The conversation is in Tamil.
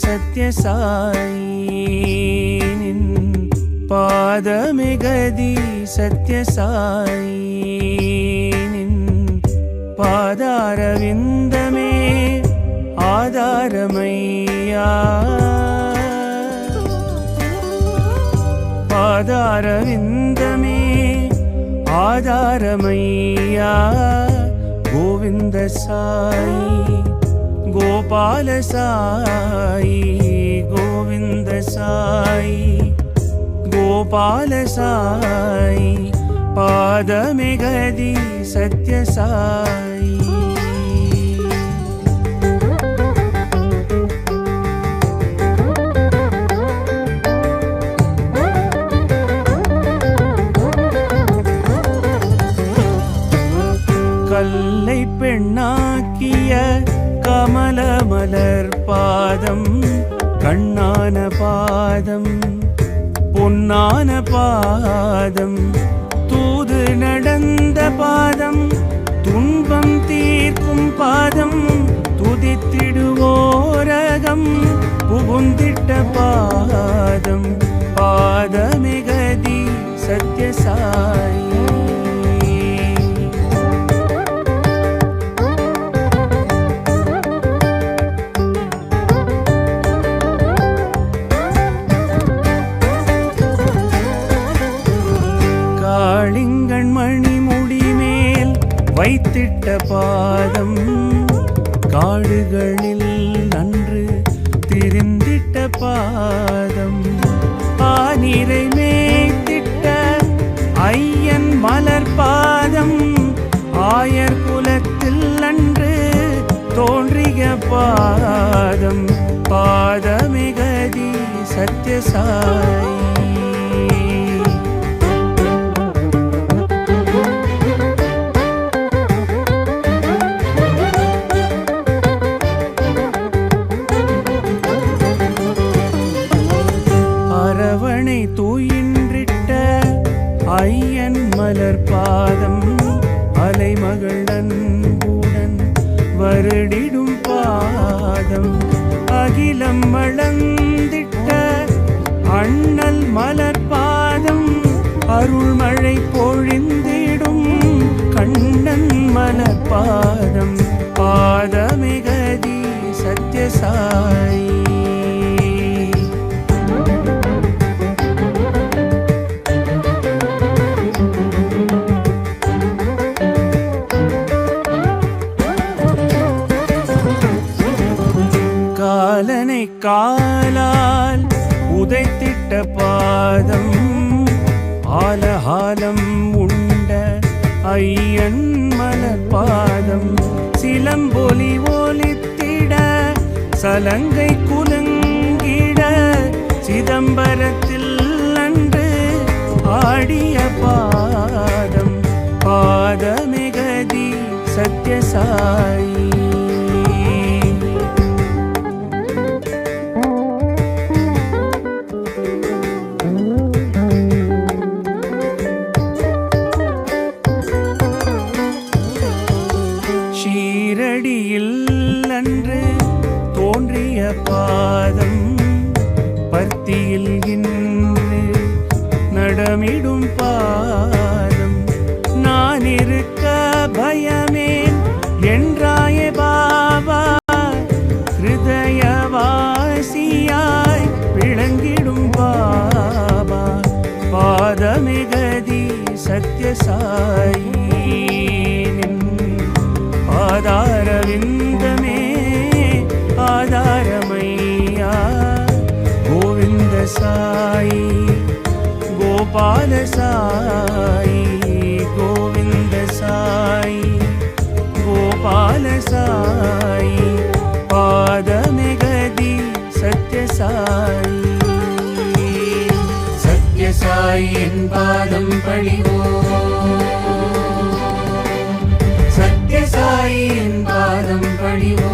சத்யசாயி நின் பாதமே கதி சத்யசாயி நின் பாதாரவிந்தமே ஆதாரமையா பாதாரவிந்தமே ஆதாரமையா கோவிந்த சாயி கோபால சாயி கோவிந்த சாயி கோபால சாயி பாதமே கதி சத்யசாயி. கல்லை பெண்ணாக்கிய கமல மலர் பாதம் கண்ணான பாதம் பொன்னான பாதம் தூது நடந்த பாதம் துன்பம் தீர்க்கும் பாதம் வைத்திட்ட பாதம் காடுகளில் நன்று திரிந்திட்ட பாதம். ஆனிரை மேய்த்திட்ட ஐயன் மலர் பாதம். ஆயர் குலத்தில் அன்று தோன்றிய பாதம். பாதமிகதி சத்யசாயி ஐயன் மலர் பாதம் அலைமகள் அன்புடன் வருடிடும் பாதம். அகிலம் வளர்ந்திட்ட அண்ணல் மலர் பாதம் அருள்மழை பொழிந்திடும் கண்ணன் மலர் பாதம். பாதமிகதி சத்யசாயி. காலனை காலால் உதைத்திட்ட பாதம் ஆலஹாலம் உண்ட ஐயன் மலர்பாதம் சிலம்பொலி ஒலித்திட சலங்கை குலுங்கிட சிதம்பரத்தில் அன்று ஆடிய பாதம். பாதமிகதி சத்யசாயி பாதம் பர்த்தியில் இன்று நடமிடும் பாதம். நான் இருக்க பயமேன் என்றாய பாபா ஹிருதயவாசியாய் விளங்கிடும் பாபா. பாதமிகதி சத்யசாயி பாதாரவிந்தமே ஆதாரம் கோபால சாயி கோவிந்த சாயி கோபால சாயி பாதமிகதி சத்யசாயி. சத்யசாயி என் பாதம் பணிவோ. சத்யசாயி என் பாதம் பணிவோ.